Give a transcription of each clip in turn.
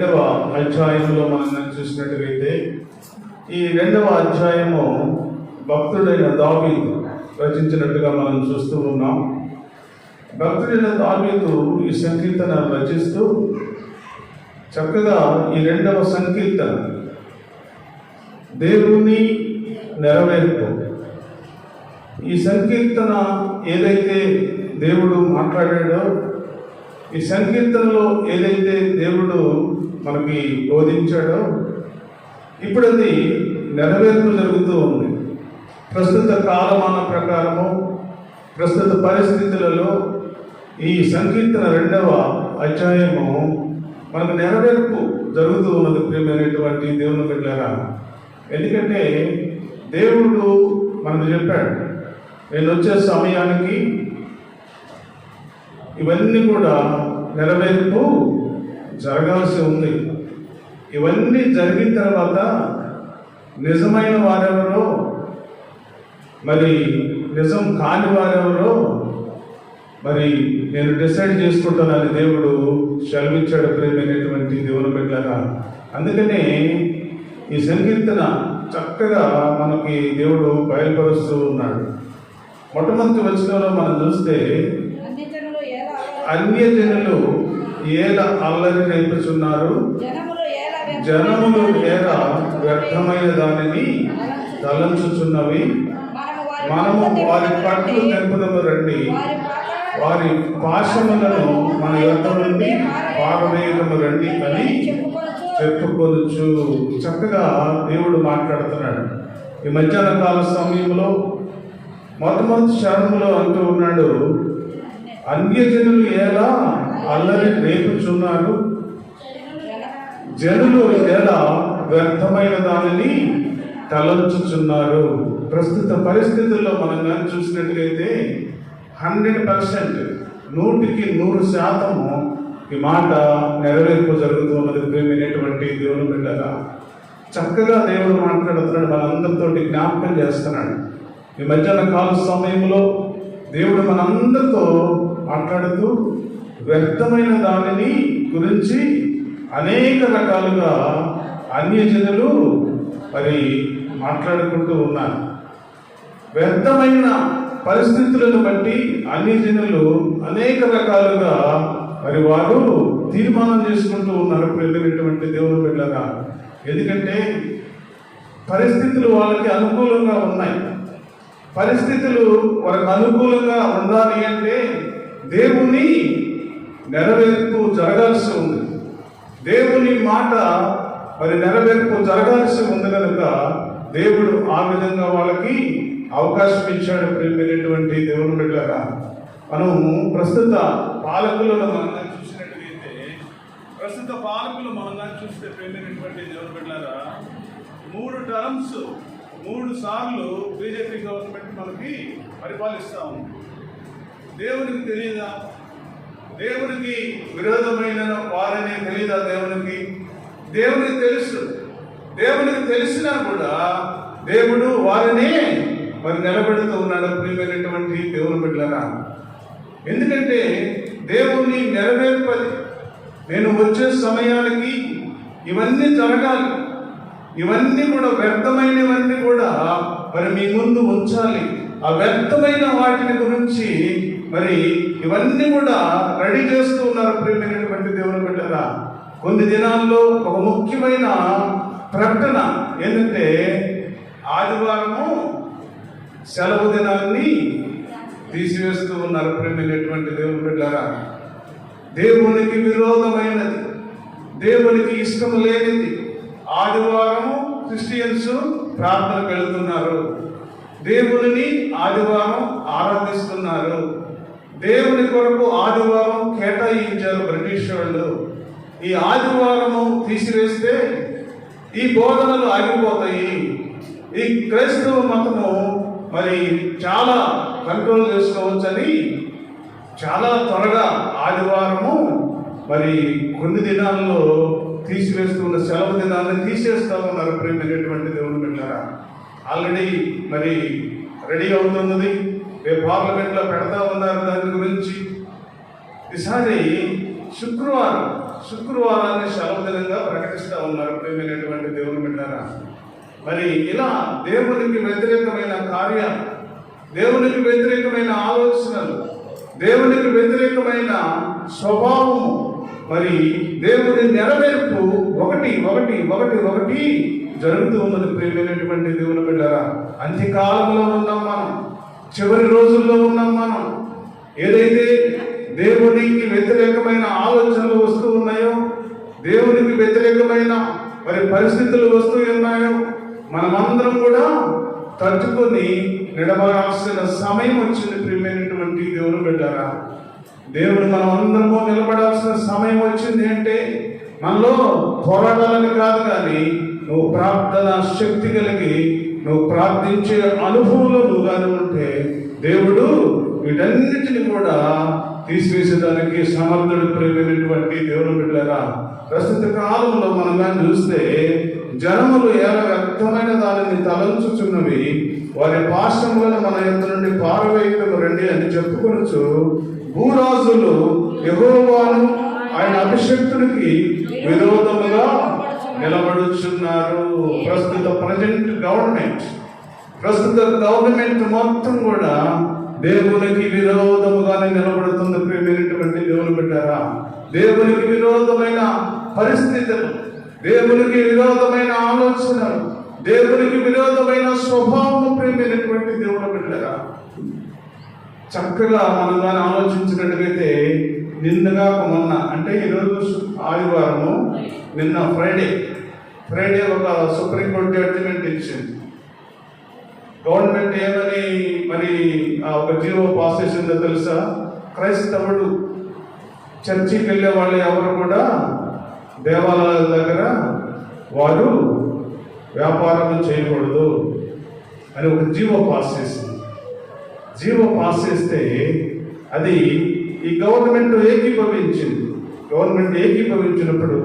రెండవ అధ్యాయంలో మనం చూసినట్లయితే ఈ రెండవ అధ్యాయము భక్తుడైన దావీదు రచించినట్టుగా మనం చూస్తూ ఉన్నాం. భక్తుడైన దావీదు ఈ సంకీర్తన రచిస్తూ చక్కగా ఈ రెండవ సంకీర్తన దేవుని నెరవేర్పు. ఈ సంకీర్తన ఏదైతే దేవుడు మాట్లాడాడో ఈ సంకీర్తనలో ఏదైతే దేవుడు మనకి బోధించాడో ఇప్పుడు అది నెరవేర్పు జరుగుతూ ఉంది. ప్రస్తుత కాలమాన ప్రకారము ప్రస్తుత పరిస్థితులలో ఈ సంకీర్తన రెండవ అధ్యాయము మనకు నెరవేర్పు జరుగుతూ ఉన్నది ప్రియమైనటువంటి దేవుని బిడ్డారా ఎందుకంటే దేవుడు మనకు చెప్పాడు నేను వచ్చే సమయానికి ఇవన్నీ కూడా నెరవేర్పు జరగాల్సి ఉంది. ఇవన్నీ జరిగిన తర్వాత నిజమైన వారెవరో మరి నిజం కాని వారెవరో మరి నేను డిసైడ్ చేసుకుంటానని దేవుడు సెలవిచ్చాడు ప్రేమైనటువంటి దేవుని బిడ్డలారా. అందుకనే ఈ సంకీర్తన చక్కగా మనకి దేవుడు బయలుపరుస్తూ ఉన్నాడు. మొట్టమొదటి వచనంలో మనం చూస్తే అన్యజనులు ఏల అల్లరి రేపుచున్నారు జనములు ఏల దానిని వ్యర్థమైన దానిని తలంచుచున్నవి. మనము వారి పట్టు తెంపుదము పట్లు రండి. తెంపుదము రండి. వారి పాశములను మన యొక్క నుండి పారవేయము రండి అని చెప్పుకోవచ్చు చక్కగా దేవుడు మాట్లాడుతున్నాడు. ఈ మధ్యాహ్న కాల సమయంలో మొట్టమొదటి శరణంలో అంటూ ఉన్నాడు అన్యజనులు ఎలా అల్లరి రేపుచున్నారు జనులు ఎలా వ్యర్థమైన దానిని తలంచుచున్నారు? ప్రస్తుత పరిస్థితుల్లో మనం కానీ చూసినట్లయితే హండ్రెడ్ పర్సెంట్ నూటికి నూరు శాతము ఈ మాట నెరవేర్పు జరుగుతున్నది ప్రేమైనటువంటి దేవుని బిడ్డగా. చక్కగా దేవుడు మాట్లాడుతున్నాడు మనందరితో జ్ఞాపకం చేస్తున్నాడు. ఈ మధ్యాహ్న కాల సమయంలో దేవుడు మనందరితో మాట్లాడుతూ వ్యర్థమైన దానిని గురించి అనేక రకాలుగా అన్యజనులు మరి మాట్లాడుకుంటూ ఉన్నారు. వ్యర్థమైన పరిస్థితులను బట్టి అన్ని జనులు అనేక రకాలుగా మరి వారు తీర్మానం చేసుకుంటూ ఉన్నారు వెళ్ళినటువంటి దేవుని బిడ్డగా ఎందుకంటే పరిస్థితులు వాళ్ళకి అనుకూలంగా ఉన్నాయి. పరిస్థితులు వాళ్ళకి అనుకూలంగా ఉండాలి అంటే దేవుణ్ణి నెరవేర్పు జరగాల్సి ఉంది. దేవుని మాట మరి నెరవేర్పు జరగాల్సి ఉంది కనుక దేవుడు ఆ విధంగా వాళ్ళకి అవకాశం ఇచ్చాడు ప్రేమైనటువంటి దేవుని బిడ్డగా మనం ప్రస్తుత పాలకులను మనం చూసినట్లయితే ప్రస్తుత పాలకులు మనం చూస్తే ప్రేమైనటువంటి దేవుని బిడ్డారా మూడు టర్మ్స్ మూడు సార్లు బీజేపీ గవర్నమెంట్ మనకి పరిపాలిస్తూ ఉంది. దేవునికి తెలియదా? దేవునికి విరోధమైన వారిని తెలియదా దేవునికి? దేవునికి తెలుసు. దేవునికి తెలిసినా కూడా దేవుడు వారిని మరి నిలబెడుతూ ఉన్నాడు ప్రియమైనటువంటి దేవుని బిడ్డలరా. ఎందుకంటే దేవుని నెరవేర్పది. నేను వచ్చే సమయానికి ఇవన్నీ జరగాలి. ఇవన్నీ కూడా వ్యర్థమైనవన్నీ కూడా మరి మీ ముందు ఉంచాలి. ఆ వ్యర్థమైన వాటిని గురించి మరి ఇవన్నీ కూడా రెడీ చేస్తూ ఉన్నారు ప్రేమైనటువంటి దేవుని బిడ్డరా కొన్ని దినాల్లో ఒక ముఖ్యమైన ప్రకటన ఏంటంటే ఆదివారము సెలవు దినాన్ని తీసివేస్తూ ఉన్నారు ప్రేమైనటువంటి దేవుని బిడ్డారా దేవునికి విరోధమైనది దేవునికి ఇష్టం లేనిది ఆదివారము క్రిస్టియన్స్ ప్రార్థనకు వెళ్తున్నారు. దేవునిని ఆదివారం ఆరాధిస్తున్నారు. దేవుని కొరకు ఆదివారం కేటాయించారు బ్రిటిష్ వాళ్ళు ఈ ఆదివారము తీసివేస్తే ఈ బోధనలు ఆగిపోతాయి. ఈ క్రైస్తవ మతము మరి చాలా కంట్రోల్ చేసుకోవచ్చని చాలా త్వరగా ఆదివారము మరి కొన్ని దినాల్లో తీసివేస్తున్న సెలవు దినాన్ని తీసేస్తా ఉన్నారు ప్రేమైనటువంటి దేవుని బిడ్డారా. ఆల్రెడీ మరి రెడీ అవుతున్నది. మీరు పార్లమెంట్లో పెడతా ఉన్నారు దాని గురించి? ఈసారి శుక్రవారం శుక్రవారాన్ని సెలవు ప్రకటిస్తూ ఉన్నారు ప్రేమైనటువంటి దేవుని బిడ్డారా. మరి ఇలా దేవునికి వ్యతిరేకమైన కార్యం దేవునికి వ్యతిరేకమైన ఆలోచనలు దేవునికి వ్యతిరేకమైన స్వభావము మరి దేవుని నెరవేర్పు ఒకటి ఒకటి ఒకటి ఒకటి జరుగుతూ ఉన్నది ప్రేమైనటువంటి దేవుని బిడ్డారా. అంత్యకాలంలో ఉన్నాం మనం. చివరి రోజుల్లో ఉన్నాం మనం. ఏదైతే దేవునికి వ్యతిరేకమైన ఆలోచనలు వస్తూ ఉన్నాయో దేవునికి వ్యతిరేకమైన మరి పరిస్థితులు వస్తూ ఉన్నాయో మనమందరం కూడా తట్టుకొని నిలబడాల్సిన సమయం వచ్చింది ప్రియమైనటువంటి దేవుని బిడ్డారా. దేవుడు మనం అందరము నిలబడాల్సిన సమయం వచ్చింది అంటే మనలో పోరాటాలని కాదు కానీ నువ్వు ప్రార్థన శక్తి కలిగి నువ్వు ప్రార్థించే అనుభవంలో నువ్వు కానీ ఉంటే దేవుడు వీటన్నిటిని కూడా తీసివేసేదానికి సమర్థుడు ప్రేమైనటువంటి దేవుడు బిడ్డారా ప్రస్తుత కాలంలో మనం కానీ చూస్తే జనములు ఎలా వ్యక్తమైన దానిని తలంచుచున్నవి వారి పాశ్రములను మన యొక్క నుండి పారవేయటం రండి అని చెప్పుకొనొచ్చు. భూరాజులు ఎగోవాను ఆయన అభిషక్తుడికి విరోధముగా నిలబడుచున్నారు. ప్రస్తుత ప్రజెంట్ గవర్నమెంట్ ప్రస్తుత గవర్నమెంట్ మొత్తం కూడా దేవునికి విరోధముగానే నిలబడుతుంది. ప్రేమైనటువంటి దేవుని బిడ్డారా దేవునికి విరోధమైన పరిస్థితులు దేవునికి విరోధమైన ఆలోచనలు దేవునికి విరోధమైన స్వభావం ప్రేమైనటువంటి దేవుని బిడ్డారా. చక్కగా మనం దాన్ని ఆలోచించినట్లయితే నిన్నగా మొన్న అంటే ఈరోజు ఆదివారము నిన్న ఫ్రైడే ఫ్రైడే ఒక సుప్రీంకోర్టు జడ్జిమెంట్ ఇచ్చింది. గవర్నమెంట్ ఏమని మరి ఆ ఒక జీవో పాస్ చేసిందో తెలుసా? క్రైస్తవుడు చర్చికి వెళ్ళే వాళ్ళు ఎవరు కూడా దేవాలయాల దగ్గర వారు వ్యాపారం చేయకూడదు అని ఒక జీవో పాస్ చేసింది. జీవో పాస్ చేస్తే అది ఈ గవర్నమెంట్ ఏకీభవించింది. గవర్నమెంట్ ఏకీభవించినప్పుడు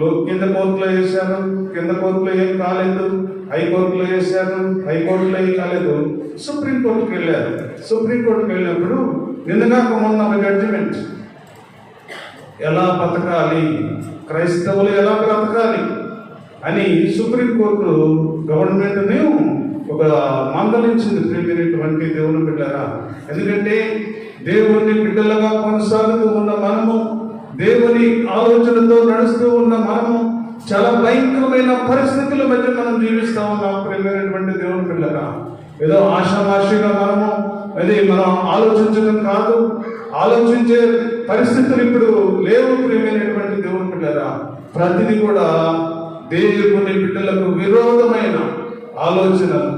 కింద కోర్టులో వేశారు. కింద కోర్టులో ఏం కాలేదు. హైకోర్టులో వేశారు. హైకోర్టులో ఏం కాలేదు. సుప్రీంకోర్టుకి వెళ్ళారు. సుప్రీంకోర్టుకి వెళ్ళినప్పుడు నిన్నగాక మొన్న ఒక జడ్జిమెంట్ ఎలా బతకాలి? క్రైస్తవులు ఎలా బ్రతకాలి? అని సుప్రీంకోర్టు గవర్నమెంట్ని ఒక మందలించింది. ప్రియమైనటువంటి దేవుని బిడ్డరా ఎందుకంటే దేవుని బిడ్డలుగా కొనసాగుతూ ఉన్న మనము దేవుని ఆలోచనతో నడుస్తూ ఉన్న మనము చాలా భయంకరమైన పరిస్థితుల మధ్య మనం జీవిస్తూ ఉన్నాం ప్రేమైనటువంటి దేవుని బిడ్డరా ఏదో ఆశామాషిగా మనము అది మనం ఆలోచించడం కాదు. ఆలోచించే పరిస్థితులు ఇప్పుడు లేవు ప్రేమైనటువంటి దేవుని బిడ్డరా ప్రతిదీ కూడా దేవుని బిడ్డలకు విరోధమైన ఆలోచనలు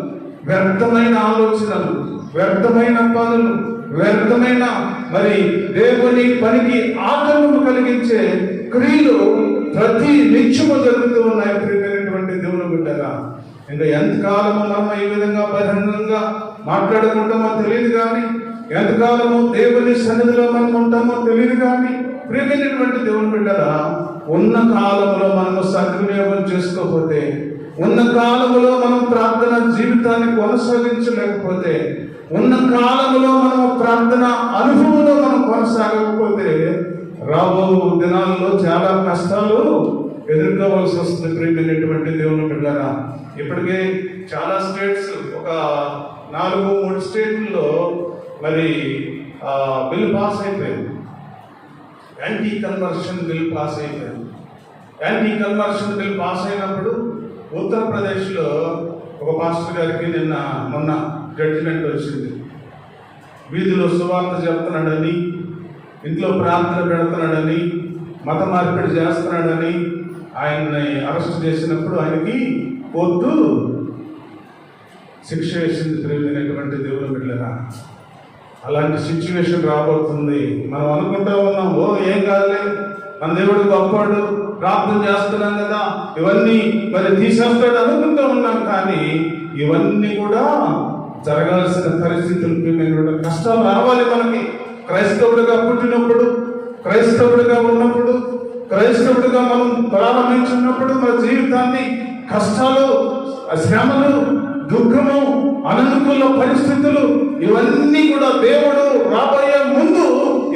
వ్యర్థమైన ఆలోచనలు. వ్యర్థమైన పనులు వ్యర్థమైన మరి దేవుని పనికి ఆటంకం కలిగించే క్రియలు ప్రతి నిత్యము జరుగుతూ ఉన్నాయి ప్రియమైనటువంటి దేవుని బిడ్డగా ఇంకా ఎంతకాలము మనం ఈ విధంగా బహిరంగంగా మాట్లాడుకుంటామో తెలియదు కానీ ఎంతకాలము దేవుని సన్నిధిలో మనం ఉంటామో తెలియదు కానీ ప్రియమైనటువంటి దేవుని బిడ్డగా ఉన్న కాలంలో మనము సద్వినియోగం చేసుకోకపోతే ఉన్న కాలంలో మనం ప్రార్థన జీవితాన్ని కొనసాగించలేకపోతే ఉన్న కాలంలో మనం ప్రార్థన అనుభవంలో మనం కొనసాగకపోతే రాబో దినాల్లో చాలా కష్టాలు ఎదుర్కోవాల్సి వస్తుంది ప్రియమైనటువంటి దేవుని బిడ్డారా. ఇప్పటికే చాలా స్టేట్స్ ఒక నాలుగు మూడు స్టేట్లలో మరి బిల్ పాస్ అయిపోయింది. యాంటీ కన్వర్షన్ బిల్ పాస్ అయిపోయింది. యాంటీ కన్వర్షన్ బిల్ పాస్ అయినప్పుడు ఉత్తరప్రదేశ్లో ఒక పాస్టర్ గారికి నిన్న మొన్న జడ్జిమెంట్ వచ్చింది. వీధిలో సువార్త చెప్తున్నాడని ఇంట్లో ప్రార్థన పెడుతున్నాడని మత మార్పిడి చేస్తున్నాడని ఆయన్ని అరెస్ట్ చేసినప్పుడు ఆయనకి కోర్టు శిక్ష వేసింది ప్రేమైనటువంటి దేవుని బిడ్డరా అలాంటి సిచ్యువేషన్ రాబోతుంది. మనం అనుకుంటా ఉన్నాం ఓ ఏం కాదులే మన దేవుడు గొప్పవాడు ప్రార్థన చేస్తున్నాం కదా ఇవన్నీ మరి తీసేస్తాడు అనుకుంటూ ఉన్నాం కానీ ఇవన్నీ కూడా జరగాల్సిన పరిస్థితులు మేము కష్టాలు రావాలి మనకి. క్రైస్తవుడిగా పుట్టినప్పుడు క్రైస్తవుడిగా ఉన్నప్పుడు క్రైస్తవుడిగా మనం ప్రారంభించినప్పుడు మన జీవితాన్ని కష్టాలు శ్రమలు దుఃఖము అననుకూల పరిస్థితులు ఇవన్నీ కూడా దేవుడు రాబోయే ముందు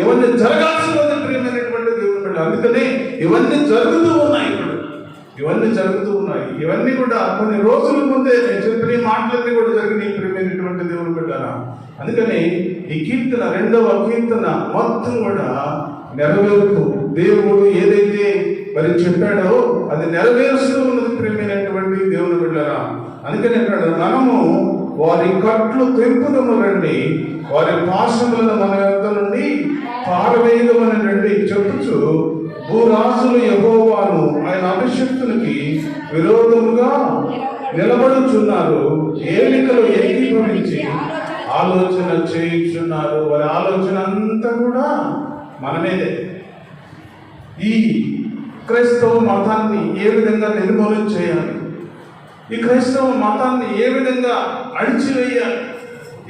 ఇవన్నీ జరగాల్సి ఉంది ప్రియమైనటువంటి దేవుడు అందుకనే ఇవన్నీ జరుగుతూ ఉన్నాయి ఇవన్నీ జరుగుతూ ఉన్నాయి. ఇవన్నీ కూడా కొన్ని రోజుల ముందే నేను చెప్పిన మాటలన్నీ కూడా జరిగినాయి. ప్రేమైనటువంటి దేవుని బిడ్డన అందుకని ఈ కీర్తన రెండవ కీర్తన మొత్తం కూడా నెరవేరుతూ దేవుడు ఏదైతే మరి చెప్పాడో అది నెరవేరుస్తూ ఉన్నది ప్రేమైనటువంటి దేవుని బిడ్డరా. అందుకని ఇక్కడ మనము వారి కట్లు తెంపుదము రండి. వారి పాశములను మన యొక్క నుండి పారవేయదమని రండి. చెప్పుచు భూరాజులు యహోవాను ఆయన అభిషక్తునికి విరోధముగా నిలబడుచున్నారు. ఏలికలు ఏకీభవించి ఆలోచన చేయుచున్నారు. వారి ఆలోచన అంతా కూడా మనమేదే. ఈ క్రైస్తవ మతాన్ని ఏ విధంగా నిర్మూలన చేయాలి? ఈ క్రైస్తవ మతాన్ని ఏ విధంగా అణిచివేయాలి?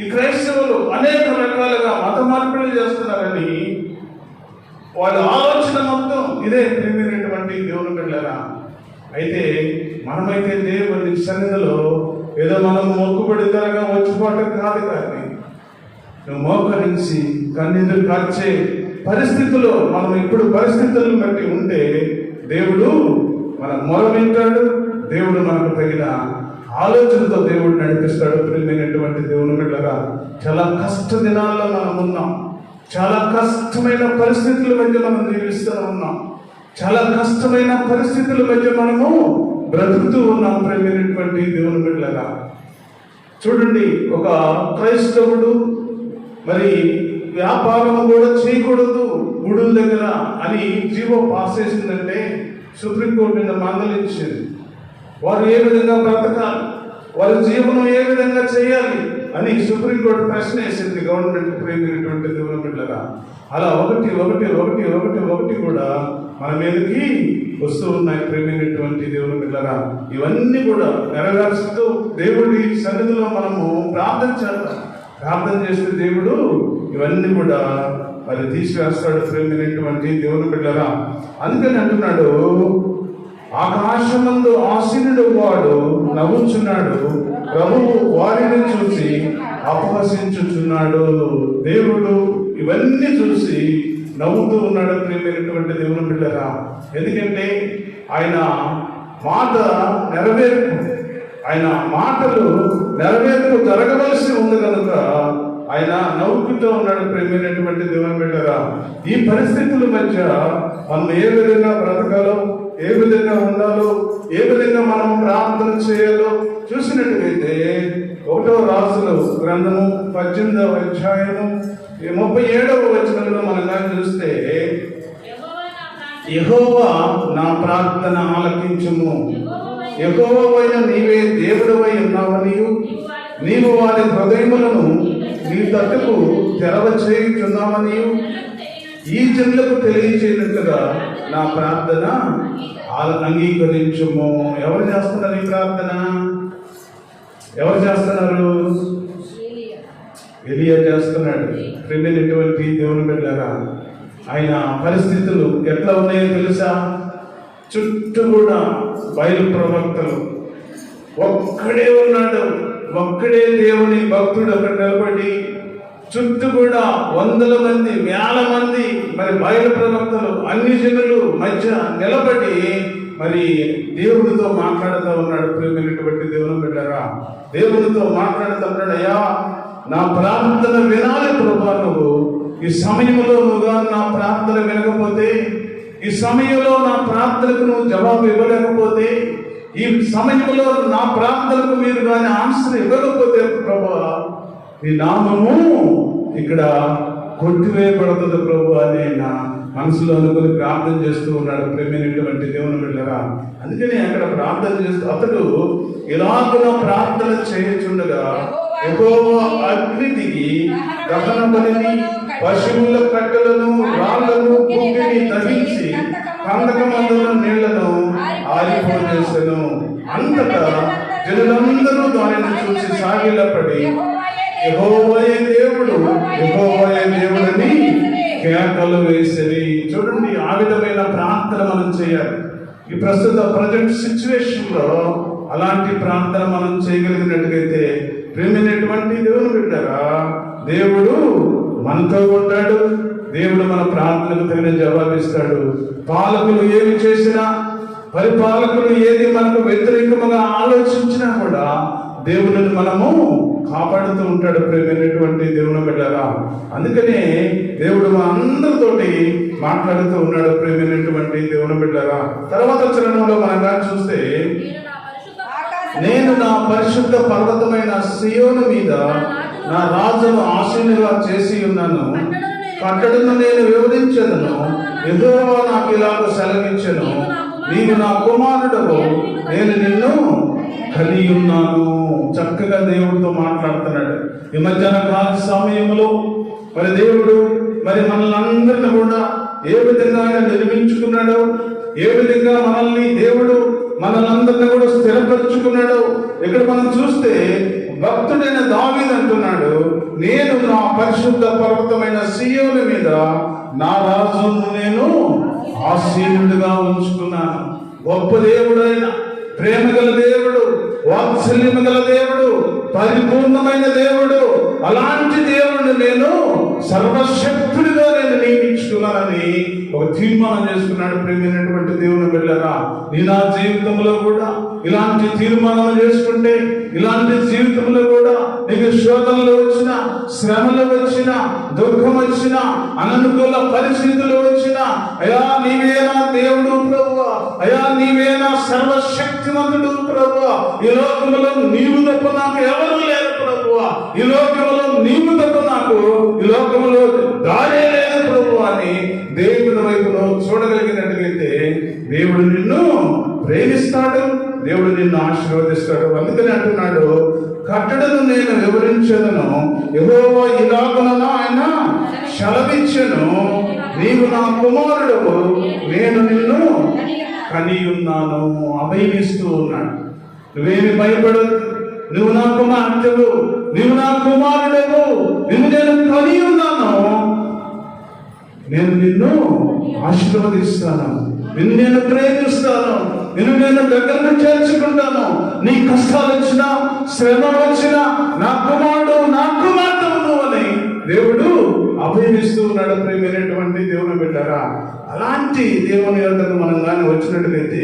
ఈ క్రైస్తవులు అనేక రకాలుగా మత మార్పిడులు చేస్తున్నారని వాళ్ళ ఆలోచన మొత్తం ఇదే ప్రేమైనటువంటి దేవుని బిడ్డరా అయితే మనమైతే దేవుని సన్నిధిలో ఏదో మనం మొక్కుబడి వచ్చిపోవటం కాదు కానీ నువ్వు మోకరించి కన్నీళ్ళు కార్చే పరిస్థితుల్లో మనం ఇప్పుడు పరిస్థితులను బట్టి ఉంటే దేవుడు మన మొర వింటాడు దేవుడు మనకు తగిన ఆలోచనతో దేవుడు నడిపిస్తాడు. ప్రియమైనటువంటి దేవుని బిడ్డగా చాలా కష్ట దినాల్లో మనం ఉన్నాం. చాలా కష్టమైన పరిస్థితుల మధ్య మనం జీవిస్తూ ఉన్నాం. చాలా కష్టమైన పరిస్థితుల మధ్య మనము బ్రతుకుతూ ఉన్నాం ప్రేమైనటువంటి దేవుని బిడ్డగా చూడండి ఒక క్రైస్తవుడు మరి వ్యాపారం కూడా చేయకూడదు గుడుల దగ్గర అని జీవో పాస్ చేసిందంటే సుప్రీంకోర్టు నిన్న మందలించింది వారు ఏ విధంగా బ్రతకాలి? వారి జీవనం ఏ విధంగా చేయాలి? అని సుప్రీంకోర్టు ప్రశ్న వేసింది గవర్నమెంట్ ప్రేమినటువంటి దేవుని అలా ఒకటి ఒకటి ఒకటి ఒకటి ఒకటి కూడా మన మీదకి వస్తూ ఉన్నాయి ప్రేమైనటువంటి దేవుని బిడ్డగా ఇవన్నీ కూడా నెరవేర్చుతూ దేవుడి సన్నిధిలో మనము ప్రార్థన చేద్దాం. ప్రార్థన చేస్తే దేవుడు ఇవన్నీ కూడా మరి తీసివేస్తాడు ప్రేమైనటువంటి దేవుని బిడ్డగా అందుకని అంటున్నాడు ఆకాశమందు ఆశీనుడు వాడు నవ్వుచున్నాడు. ప్రభువు వారిని చూసి అపహసించుచున్నాడు. దేవుడు ఇవన్నీ చూసి నవ్వుతూ ఉన్నాడు ప్రియమైనటువంటి దేవుని బిడ్డరా ఎందుకంటే ఆయన మాట నెరవేర్పు ఆయన మాటలు నెరవేర్పు జరగవలసి ఉంది కనుక ఆయన నవ్వుకుంటూ ఉన్నాడు ప్రేమైనటువంటి దేవుని బిడ్డరా ఈ పరిస్థితుల మధ్య మనం ఏ విధంగా బ్రతకాలో ఏ విధంగా ఉండాలో ఏ విధంగా మనం ప్రార్థన చేయాలో చూసినట్టుగైతే ఒకటో రాసులు గ్రంథము పద్దెనిమిదవ అధ్యాయము ముప్పై ఏడవ వచనంలో మనం చూస్తే యహోవా నా ప్రార్థన ఆలకించుము. యహోవైన నీవే దేవుడవై ఉన్నావని నీవు. వారి హృదయములను నీ తట్టుకు తెరవ చేయుచున్నావని ఈ జనులకు తెలియచేయనట్లుగా నా ప్రార్థన ఆల- అంగీకరించుము. ఎవరు చేస్తున్నారు ఈ ప్రార్థన? ఎవరు చేస్తున్నారు? ఎలియా చేస్తున్నాడు. ప్రేమైనటువంటి దేవుని బిడ్డగా ఆయన పరిస్థితులు ఎట్లా ఉన్నాయో తెలుసా? చుట్టూ కూడా బయలు ప్రవక్తలు. ఒక్కడే ఉన్నాడు. ఒక్కడే దేవుని భక్తుడు అక్కడ నిలబడి చుట్టూ కూడా వందల మంది వేల మంది మరి బయలు ప్రవక్తలు అన్ని జనులు మధ్య నిలబడి మరి దేవుడితో మాట్లాడుతూ ఉన్నాడు. ప్రేమైనటువంటి దేవుని బిడ్డరా దేవుడితో మాట్లాడుతూ ఉన్నాడు. అయ్యా నా ప్రార్థన వినాలి ప్రభా నువ్వు. ఈ సమయంలో నువ్వుగా నా ప్రార్థన వినకపోతే ఈ సమయంలో నా ప్రార్థనకు నువ్వు జవాబు ఇవ్వలేకపోతే ఈ సమయంలో నా ప్రార్థనకు మీరు కానీ ఆన్సర్ ఇవ్వకపోతే ప్రభా నీ నామము ఇక్కడ కొట్టివేయబడుతుంది ప్రభు అని నా మనసులో అనుకుని ప్రార్థన చేస్తూ ఉన్నాడు ప్రేమైనటువంటి దేవుని బిడ్డగా అందుకని అక్కడ ప్రార్థన చేస్తూ అతడు ఇలాగున ప్రార్థన చేయుచుండగా యెహోవా అగ్ని దిగి దహన బలిని పశువుల కట్టెలను రాళ్ళను కుప్పిని తగిలించి కందకమందుల నీళ్ళను ఆరిపోజేసెను అంతటా జనులందరూ దానిని చూసి సాగిలపడి యెహోవాయే దేవుడు. యెహోవాయే దేవుడని కేకలు వేసేది చూడండి ఆ విధమైన ప్రార్థన మనం చేయాలి. ఈ ప్రస్తుత ప్రజెంట్ సిచ్యువేషన్లో అలాంటి ప్రార్థన మనం చేయగలిగినట్టుగైతే ప్రేమైనటువంటి దేవుని బిడ్డరా దేవుడు మనతో ఉంటాడు. దేవుడు మన ప్రార్థనకు తగిన జవాబిస్తాడు పాలకులు ఏమి చేసినా పరిపాలకులు ఏది మనకు వ్యతిరేకముగా ఆలోచించినా కూడా దేవుడిని మనము కాపాడుతూ ఉంటాడు ప్రేమైనటువంటి దేవుని బిడ్డరా. అందుకనే దేవుడు మా అందరితోటి మాట్లాడుతూ ఉన్నాడు ప్రేమైనటువంటి దేవుని బిడ్డరా. తర్వాత చరణంలో మనం చూస్తే నేను నా పరిశుద్ధ పర్వతమైన సియోను మీద నా రాజును ఆశీనుగా చేసి ఉన్నాను. కట్టడను నేను వివరించదను ఎదురవా నాకు ఇలాగ సెలవించను నీవు నా కుమారుడవు. నేను నిన్ను కలిగి ఉన్నాను చక్కగా దేవుడితో మాట్లాడుతున్నాడు. ఈ మధ్యాహ్న కాల సమయంలో మరి దేవుడు మరి మనల్ని అందరిని కూడా ఏ విధంగా ఆయన నిర్మించుకున్నాడో ఏ విధంగా మనల్ని దేవుడు మనల్ని కూడా స్థిరపరుచుకున్నాడు ఇక్కడ మనం చూస్తే భక్తుడైన దావీదు అంటున్నాడు నేను నా పరిశుద్ధ పర్వతమైన సియోని మీద నా రాజును నేను ఆసీనుడిగా ఉంచుకున్నాను. గొప్ప దేవుడైన ప్రేమ గల దేవుడు వాత్సల్యము గల దేవుడు పరిపూర్ణమైన దేవుడు. అలాంటి దేవుడిని నేను సర్వశక్తుడిగా నేను నియమించుకున్నానని ఒక తీర్మానం చేసుకున్నాడు ప్రేమైనటువంటి దేవుని వెళ్ళరా నీ నా జీవితంలో కూడా ఇలాంటి తీర్మానం చేసుకుంటే ఇలాంటి జీవితంలో కూడా నీకు శోధనలు వచ్చిన శ్రమలు వచ్చిన దుఃఖం వచ్చిన అననుకూల పరిస్థితులు వచ్చిన అయా నీవేనా దేవుడు ప్రభు. అయా నీవేనా సర్వశక్తిమంతుడు ప్రభు ఈ లోకంలో నీవు తప్ప నాకు ఎవరు లేరు ప్రభు ఈ లోకంలో నీవు తప్ప నాకు ఈ లోకంలో దారే లేదు ప్రభు అని దేవుని వైపును చూడగలిగినట్లయితే దేవుడు నిన్ను ప్రేమిస్తాడు దేవుడు నిన్ను ఆశీర్వదిస్తాడు. అందుకని అంటున్నాడు కట్టడను నేను వివరించదను. ఎవరో ఇలాగునను ఆయన సెలవిచ్చను. నీవు నా కుమారుడు నేను నిన్ను కనియున్నాను అభయమిస్తూ ఉన్నాడు. నువ్వేమి భయపడదు నువ్వు నా కుమార్తెవు. నువ్వు నా కుమారుడవు. నిన్ను నేను కని ఉన్నాను నేను నిన్ను ఆశీర్వదిస్తాను. నిన్ను నేను ప్రేమిస్తాను. నిన్ను నేను దగ్గరకు చేర్చుకుంటాను. నీ కష్టాలు వచ్చినా శ్రమ వచ్చినా నా కుమారుడు నా కుమార్తెవు నువ్వు అని దేవుడు అభయమిస్తూ ఉన్నాడు. ప్రేమైనటువంటి దేవుని బిడ్డరా అలాంటి దేవుని యొక్కకు మనం కానీ వచ్చినట్లయితే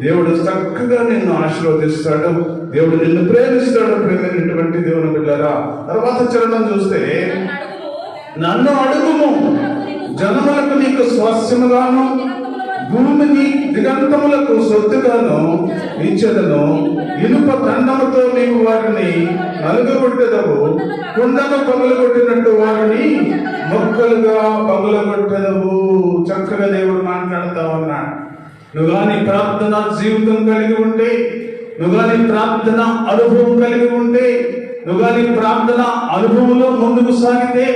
దేవుడు చక్కగా నిన్ను ఆశీర్వదిస్తాడు. దేవుడు నిన్ను ప్రేమిస్తాడు ప్రేమైనటువంటి దేవుని బిడ్డరా. తర్వాత చరణం చూస్తే నన్ను అడుగుము. జనములకు నీకు స్వాస్యముగాను భూమికి దిగంతములకు సొత్తుగాను ఇచ్చదను. ఇనుప దండముతో నీవు వారిని నలుగగొట్టెదవు. కుండను పగులగొట్టినట్టు వారిని మొక్కలుగా పగులగొట్టెదవు. చక్కగా దేవుడు మాట్లాడుతా ఉన్నాడు. నువ్వు కానీ ప్రార్థన జీవితం కలిగి ఉంటే నువ్వు కానీ ప్రార్థన అనుభవం కలిగి ఉంటే నువ్వు కానీ ప్రార్థన అనుభవంలో ముందుకు సాగితే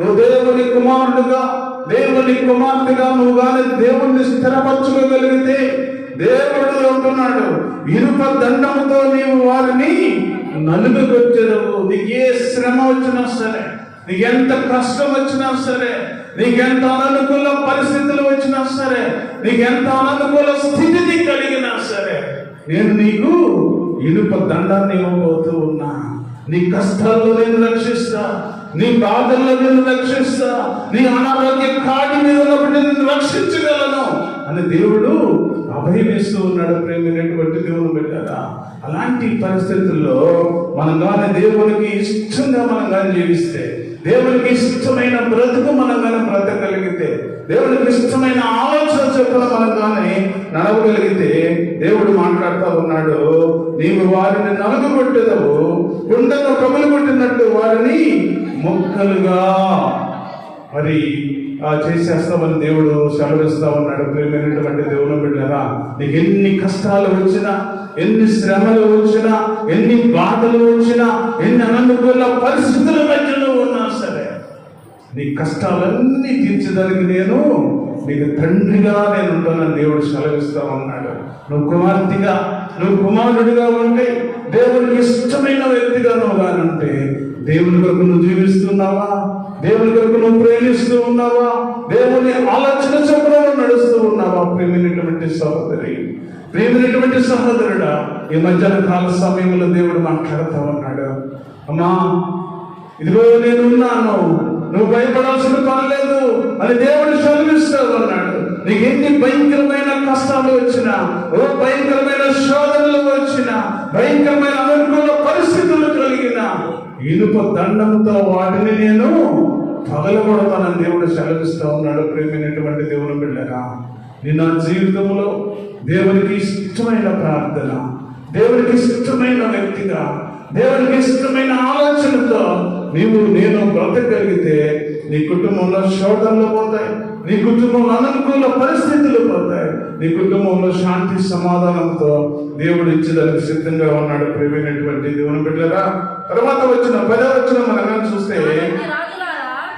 నువ్వు దేవుని కుమారుడుగా దేవుని కుమార్తెగా నువ్వు కానీ దేవుణ్ణి స్థిరపరచుకోగలిగితే దేవుడు అంటున్నాడు ఇనుప దండముతో నీవు వారిని నలుగుకొచ్చేదవు నీకు ఏ శ్రమ వచ్చినా సరే నీకు ఎంత కష్టం వచ్చినా సరే నీకెంత అననుకూల పరిస్థితులు వచ్చినా సరే నీకెంత అననుకూల స్థితిని కలిగినా సరే నేను నీకు ఇనుప దండాన్ని ఇవ్వబోతూ ఉన్నాను నీ కష్టాల్లో నేను రక్షిస్తా నీ బాధల్లో నేను రక్షిస్తా నీ అనారోగ్య కాడి మీద ఉన్నప్పుడు నేను రక్షించగలను అని దేవుడు అభయమిస్తూ ఉన్నాడు ప్రేమైనటువంటి దేవుని పెట్టారా అలాంటి పరిస్థితుల్లో మనం కానీ దేవునికి ఇష్టంగా మనం కానీ జీవిస్తే దేవునికి ఇష్టమైన బ్రతుకు మనం కానీ బ్రతకగలిగితే దేవునికి ఇష్టమైన ఆలోచన చెప్పిన మనం కానీ నడవగలిగితే దేవుడు మాట్లాడుతూ ఉన్నాడు నీవు వారిని నలుగుబొట్టెదవు కుండను కమలు కొట్టినట్టు వారిని మొక్కలుగా మరి ఆ చేసేస్తామని దేవుడు సెలవిస్తా ఉన్నాడు. ప్రేమైనటువంటి దేవుని బిడ్డరా నీకు ఎన్ని కష్టాలు వచ్చినా ఎన్ని శ్రమలు వచ్చినా ఎన్ని బాధలు వచ్చినా ఎన్ని అననుకూల పరిస్థితుల మధ్యలో ఉన్నా సరే నీ కష్టాలన్నీ తీర్చడానికి నేను నీకు తండ్రిగా నేను ఉంటానని దేవుడు సెలవిస్తా ఉన్నాడు. నువ్వు కుమార్తెగా నువ్వు కుమారుడిగా ఉండి దేవునికి ఇష్టమైన వ్యక్తిగా నువ్వు కానీ దేవుని కొరకు నువ్వు జీవిస్తున్నావా? దేవుని కొరకు నువ్వు ప్రేమిస్తూ ఉన్నావా? దేవుని ఆలోచన చక్రంలో నడుస్తూ ఉన్నావా? ప్రేమినటువంటి సహోదరి ప్రేమినటువంటి సహోదరుడా ఈ మధ్యాహ్న కాల సమయంలో దేవుడు మాట్లాడుతూ ఉన్నాడు. అమ్మా ఇదిగో నేను ఉన్నాను నువ్వు భయపడాల్సిన పని లేదు. అని దేవుడు చదివిస్తావు అన్నాడు నీకు ఎన్ని భయంకరమైన కష్టాలు వచ్చినా ఓ భయంకరమైన శోధనలు వచ్చినా భయంకరమైన అనుకూల పరిస్థితులు కలిగిన ఇనుప దండంతో వాటిని నేను పగలగొడతానని దేవుడు సెలవిస్తా ఉన్నాడు ప్రేమైనటువంటి దేవుని బిడ్డగా నీ నా జీవితంలో దేవునికి ఇష్టమైన ప్రార్థన దేవునికి ఇష్టమైన వ్యక్తిగా దేవునికి ఇష్టమైన ఆలోచనతో నీవు నేను బ్రతకగలిగితే నీ కుటుంబంలో శోధనలు పోతాయి. నీ కుటుంబంలో అనుకూల పరిస్థితులు పోతాయి నీ కుటుంబంలో శాంతి సమాధానంతో దేవుడు ఇచ్చేదానికి సిద్ధంగా ఉన్నాడు ప్రేమైనటువంటి దేవుని బిడ్డరా తర్వాత వచ్చిన పదే వచ్చిన మనం చూస్తే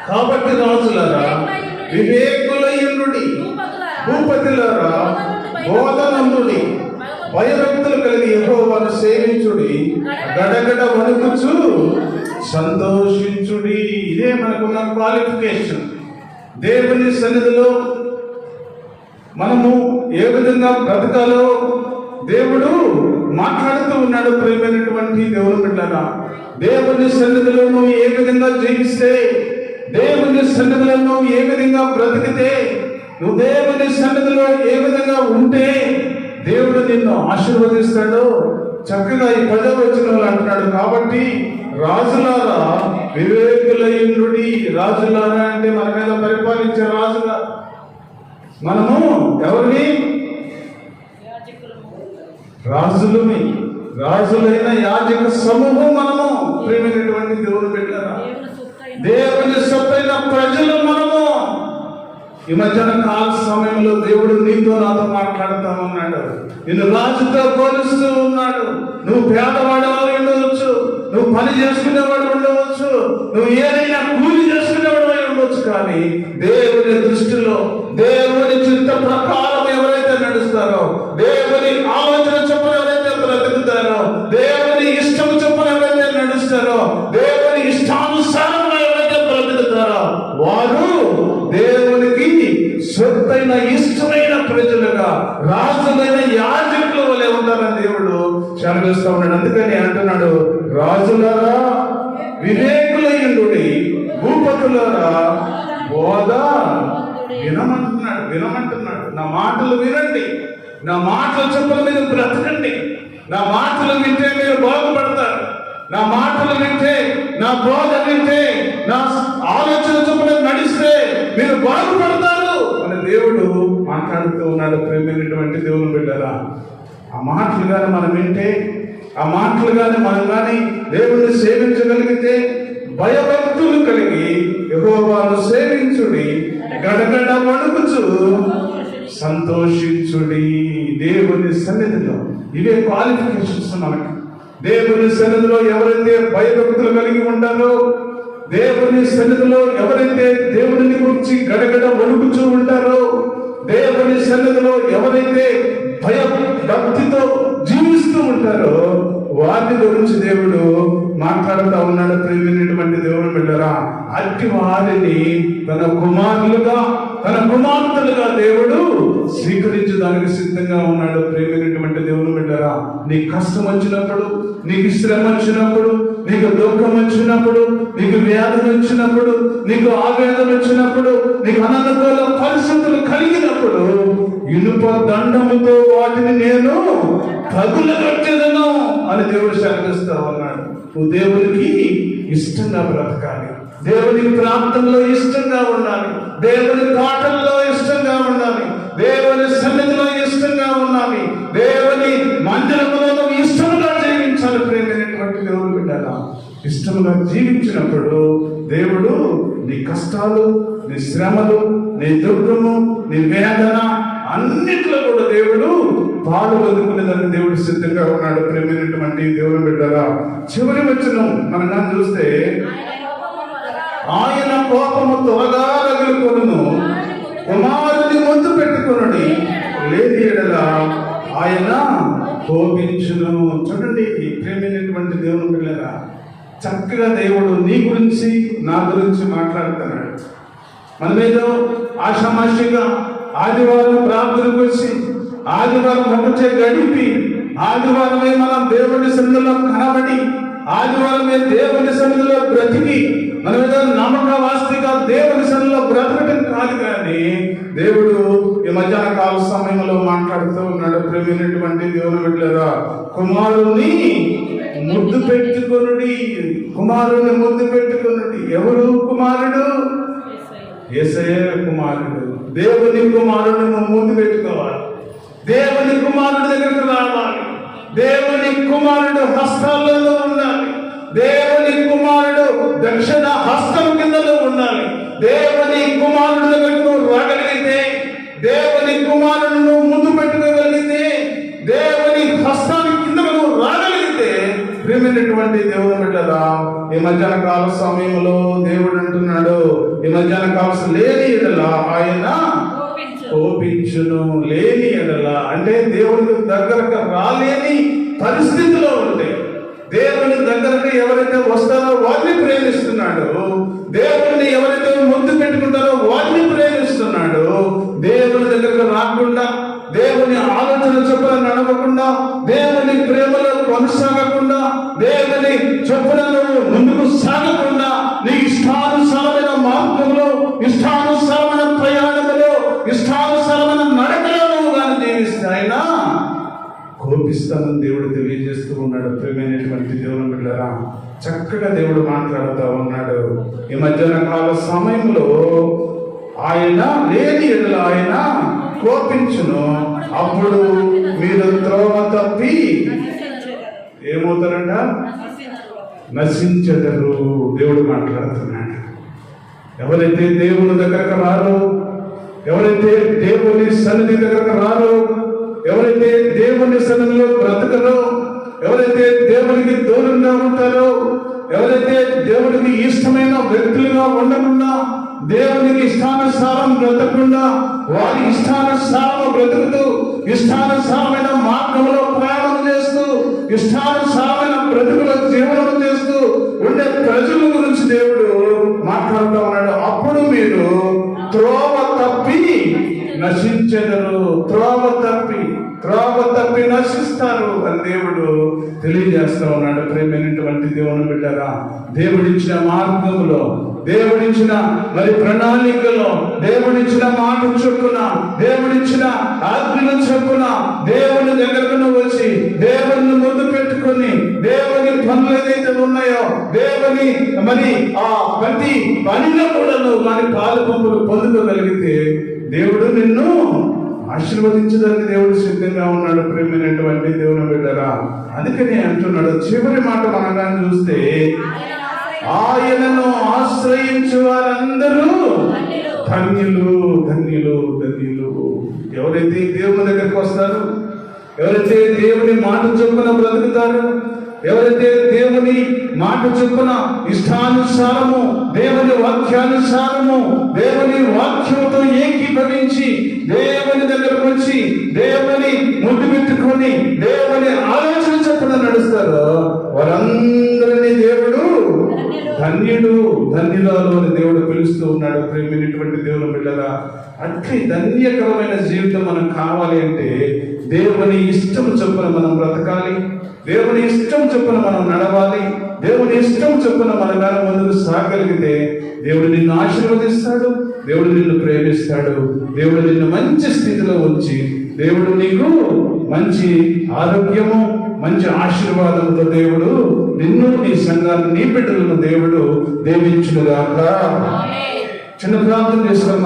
కాబట్టి రాజులారా వివేకులయ్యుడి భూపతులారా బోధనందుడి భయభక్తులు కలిగి యెహోవాను సేవించుడి. గడగడ వణుకుచు సంతోషించుడి. ఇదే మనకున్న క్వాలిఫికేషన్ దేవుని సన్నిధిలో మనము ఏ విధంగా బ్రతకాలో దేవుడు మాట్లాడుతూ ఉన్నాడు ప్రేమైనటువంటి దేవుని బిడ్డరా దేవుని సన్నిధిలో నువ్వు ఏ విధంగా జీవిస్తే దేవుని సన్నిధిలో నువ్వు ఏ విధంగా బ్రతికితే నువ్వు దేవుని సన్నిధిలో ఏ విధంగా ఉంటే దేవుడు నిన్ను ఆశీర్వదిస్తాడు. చక్కగా ఈ పదవి వచ్చిన వాళ్ళు అంటున్నాడు కాబట్టి రాజులారా వివేకులయుడి రాజులారా అంటే మన మీద పరిపాలించే రాజులా. మనము ఎవరిని? రాజులని. రాజులైన యాజక సమూహం మనము. ప్రేమైనటువంటి దేవుని పెట్టారా దేవుని సొత్తైన ప్రజలు మనము. ఈ మధ్యన కాల సమయంలో దేవుడు నీతో నాతో మాట్లాడుతా ఉన్నాడు. నిన్ను రాజుతో పోలుస్తూ ఉన్నాడు. నువ్వు పేదవాడలో ఉండవచ్చు. నువ్వు పని చేసుకునేవాడు ఉండవచ్చు. నువ్వు ఏదైనా కూలి చేసుకునేవాడు ఉండవచ్చు కానీ దేవుని దృష్టిలో దేవుని చిత్త ప్రకారం ఎవరైతే నడుస్తారో దేవుని ఆలోచన చొప్పున ఎవరైతే బ్రతుకుతారో దేవుని ఇష్టం చొప్పున ఎవరైతే నడుస్తారో దేవుని ఇష్టానుసారంగా ఎవరైతే బ్రతుకుతారో వారు దేవునికి సొత్తైన ఇష్టమైన ప్రజలుగా రాజులైన యాజకుల వలె ఉన్నారని దేవుడు చదివిస్తూ ఉన్నాడు. అందుకని అంటున్నాడు రాజులారా వివేకులయ్యుడు భూపతులారా బోధ వినమంటున్నాడు వినమంటున్నాడు. నా మాటలు వినండి నా మాటలు చెప్పుల మీద బ్రతకండి. నా మాటలు వింటే మీరు బాగుపడతారు. నా మాటలు వింటే నా బోధ వింటే నా ఆలోచన చొప్పున నడిస్తే మీరు బాగుపడతారు అని దేవుడు మాట్లాడుతూ ఉన్నాడు ప్రేమైనటువంటి దేవుని బిడ్డరా. ఆ మాటలు కానీ మనం వింటే ఆ మాటలు కానీ మనం కానీ దేవుణ్ణి సేవించగలిగితే భయభక్తులు కలిగి యహోవాను సేవించుడి గడగడ వణుకుచు సంతోషించుడి దేవుని సన్నిధిలో. ఇవే క్వాలిఫికేషన్స్ మనకి. దేవుని సన్నిధిలో ఎవరైతే భయభక్తులు కలిగి ఉంటారో దేవుని సన్నిధిలో ఎవరైతే దేవుని గురించి గడగడ వణుకుచూ ఉంటారో దేవుని సన్నిధిలో ఎవరైతే భయం భక్తితో జీవిస్తూ ఉంటారో వారి గురించి దేవుడు మాట్లాడుతూ ఉన్నాడు. ప్రేమినటువంటి దేవుడు బిడ్డరా అట్టి వారిని తన కుమారులుగా తన కుమార్తెలుగా దేవుడు స్వీకరించడానికి సిద్ధంగా ఉన్నాడు. ప్రేమినటువంటి దేవుని బిడ్డరా నీ కష్టం వచ్చినప్పుడు నీకు శ్రమ వచ్చినప్పుడు నీకు దుఃఖం వచ్చినప్పుడు నీకు వ్యాధులు వచ్చినప్పుడు నీకు ఆవేదన వచ్చినప్పుడు నీకు అనంతకాల పరిస్థితులు కలిగినప్పుడు ఇనుప దండముతో వాటిని నేను తగులగట్టెదను అని దేవుడు సెలవిస్తా ఉన్నాడు. నువ్వు దేవునికి ఇష్టంగా బ్రతకాలి. దేవుని ప్రాంతంలో ఇష్టంగా ఉండాలి. దేవుని పాటల్లో ఇష్టంగా ఉండాలి. దేవుని సన్నిధిలో ఇష్టంగా ఉండాలి. దేవుని మందిరంలో దేవుడు ఇష్టంగా జీవించినప్పుడు దేవుడు నీ కష్టాలు నీ శ్రమలు నీ దుఃఖము నీ వేదన అన్నిట్లో కూడా దేవుడు పాలు వదుకునేదాన్ని దేవుడు సిద్ధంగా ఉన్నాడు. ప్రేమైనటువంటి దేవుడు బిడ్డరా చివరి వచ్చిన మనం చూస్తే ఆయన కోపము త్వరగా ఆయన కుమారుని ముందు పెట్టుకునుడి. లేని ఎడల ఆయన కోపించును. చూడండి ఈ ప్రేమైనటువంటి దేవుని పిల్లరా చక్కగా దేవుడు నీ గురించి నా గురించి మాట్లాడుతున్నాడు. మనమేదో ఆషామాషిగా ఆదివారం ప్రార్థనకు వచ్చి ఆదివారం ఒకటే గడిపి ఆదివారమే మనం దేవుని సన్నిధిలో కనబడి ఆదివారమే దేవుని సన్నిధిలో బ్రతికి మనం ఏదో నమ్మక వాస్తిగా దేవుని సన్నిలో బ్రతకటం కాదు కానీ దేవుడు ఈ మధ్యాహ్న కాల సమయంలో మాట్లాడుతూ ఉన్నాడు ప్రేమైనటువంటి దేవుని బిడ్డలారా కుమారుని ముద్దు పెట్టుకునుడి కుమారుని ముద్దు పెట్టుకునుడి. ఎవరు కుమారుడు? ఏసయ కుమారుడు. దేవుని కుమారుడు నువ్వు ముందు పెట్టుకోవాలి. దేవుని కుమారుడు దగ్గరకు రావాలి. దేవుని కుమారుడు హస్తాలలో ప్రేమైనటువంటి దేవుని బిడ్డరా ఈ మధ్యాహ్న కాల సమయంలో దేవుడు అంటున్నాడు ఈ మధ్యాహ్న కాలం లేని ఎడల ఆయన కోపించు. కోపించును లేని ఎడల. అంటే దేవుడికి దగ్గరకు రాలేని పరిస్థితిలో ఉంటే దేవుని దగ్గరకు ఎవరైతే వస్తారో వారిని ప్రేమిస్తున్నాడు దేవుడిని ఎవరైతే ముద్దు పెట్టుకుంటారో వారిని ప్రేమిస్తున్నాడు దేవుని దగ్గరకు రాకుండా దేవుని ఆలోచన చొప్పున నడవకుండా దేవుని ప్రేమలో కొనసాగకుండా దేవుని చొప్పున నువ్వు ముందుకు సాగకుండా నీ ఇష్టానుసారమైన మార్గంలో ఇష్టానుసారమైన ప్రయాణంలో ఇష్టానుసారమైన నడకలో నువ్వు కానీ జీవిస్తే ఆయన కోపిస్తానని దేవుడు తెలియజేస్తూ ఉన్నాడు. ప్రేమైనటువంటి దేవుని బిడ్డరా చక్కగా దేవుడు మాట్లాడుతూ ఉన్నాడు. ఈ మధ్యాహ్న కాల సమయంలో ఆయన లేని ఎడల ఆయన కోపించును. అప్పుడు మీరు త్రోవ తప్పి ఏమవుతారంట? నశించదరు. దేవుడు మాట్లాడుతున్నాడు. ఎవరైతే దేవుని దగ్గరకు రారో ఎవరైతే దేవుని సన్నిధి దగ్గరకు రారో ఎవరైతే దేవుని సన్నిధిలో బ్రతకరో ఎవరైతే దేవునికి దూరంగా ఉంటారో ఎవరైతే దేవునికి ఇష్టమైన వ్యక్తులుగా ఉండకుండా దేవునికి ఇష్టానుసారం బ్రతకకుండా వారి ఇష్టానుసారం బ్రతుకుతూ ఇష్టానుసారమైన మార్గంలో ప్రయాణం చేస్తూ ఇష్టానుసారమైన బ్రతుకుల జీవనం చేస్తూ ఉండే ప్రజల గురించి దేవుడు మాట్లాడుతూ ఉన్నాడు. అప్పుడు మీరు త్రోవ తప్పి నశించెదరు. త్రోవ తప్పి త్రోవ తప్పి నశిస్తారు అని దేవుడు తెలియజేస్తా ఉన్నాడు. ప్రేమైనటువంటి దేవుని బిడ్డరా దేవుడిచ్చిన మార్గంలో దేవుడిచ్చిన మరి ప్రణాళికలో దేవుడిచ్చిన మాట చొప్పున దేవుడిచ్చిన ఆజ్ఞల చొప్పున దేవుని దగ్గరకు వచ్చి దేవుని ముందు పెట్టుకొని దేవుని పనులు ఏదైతే ఉన్నాయో దేవుని మరి ఆ ప్రతి పనిలో కూడా నువ్వు మరి కాలు పంపులు పొందుకోగలిగితే దేవుడు నిన్ను ఆశీర్వదించడానికి దేవుడు సిద్ధంగా ఉన్నాడు ప్రేమైనటువంటి దేవుని బిడ్డరా. అందుకని అంటున్నాడు చివరి మాట అనగానే చూస్తే ఆయనను ఆశ్రయించు వారందరూ ధన్యులు ధన్యులు ధన్యులు. ఎవరైతే దేవుని దగ్గరికి వస్తారు ఎవరైతే దేవుని మాట చొప్పున బ్రతుకుతారు ఎవరైతే దేవుని మాట చొప్పున ఇష్టానుసారము దేవుని వాక్యానుసారము దేవుని వాక్యంతో ఏకీభవించి దేవుని దగ్గరకు వచ్చి దేవుని ముద్దు పెట్టుకొని దేవుని ఆలోచన చొప్పున నడుస్తారో వారందరినీ దేవుడు ధన్యుడు ధన్యులలో దేవుడు పిలుస్తూ ఉన్నాడు ప్రేమైనటువంటి దేవుని బిడ్డల. అట్టి ధన్యకరమైన జీవితం మనకు కావాలి అంటే దేవుని ఇష్టం చొప్పున మనం బ్రతకాలి దేవుని ఇష్టం చొప్పున మనం నడవాలి దేవుని ఇష్టం చొప్పున మన గారు ముందుకు సాగలిగితే దేవుడు నిన్ను ఆశీర్వదిస్తాడు దేవుడు నిన్ను ప్రేమిస్తాడు దేవుడు నిన్ను మంచి స్థితిలో ఉంచి దేవుడు నీకు మంచి ఆరోగ్యము మంచి ఆశీర్వాదంతో దేవుడు నిన్ను నీ సంఘాన్ని నీ బిడ్డలను దేవుడు దీవించునుగాక. చిన్న ప్రార్థన చేసుకున్నాం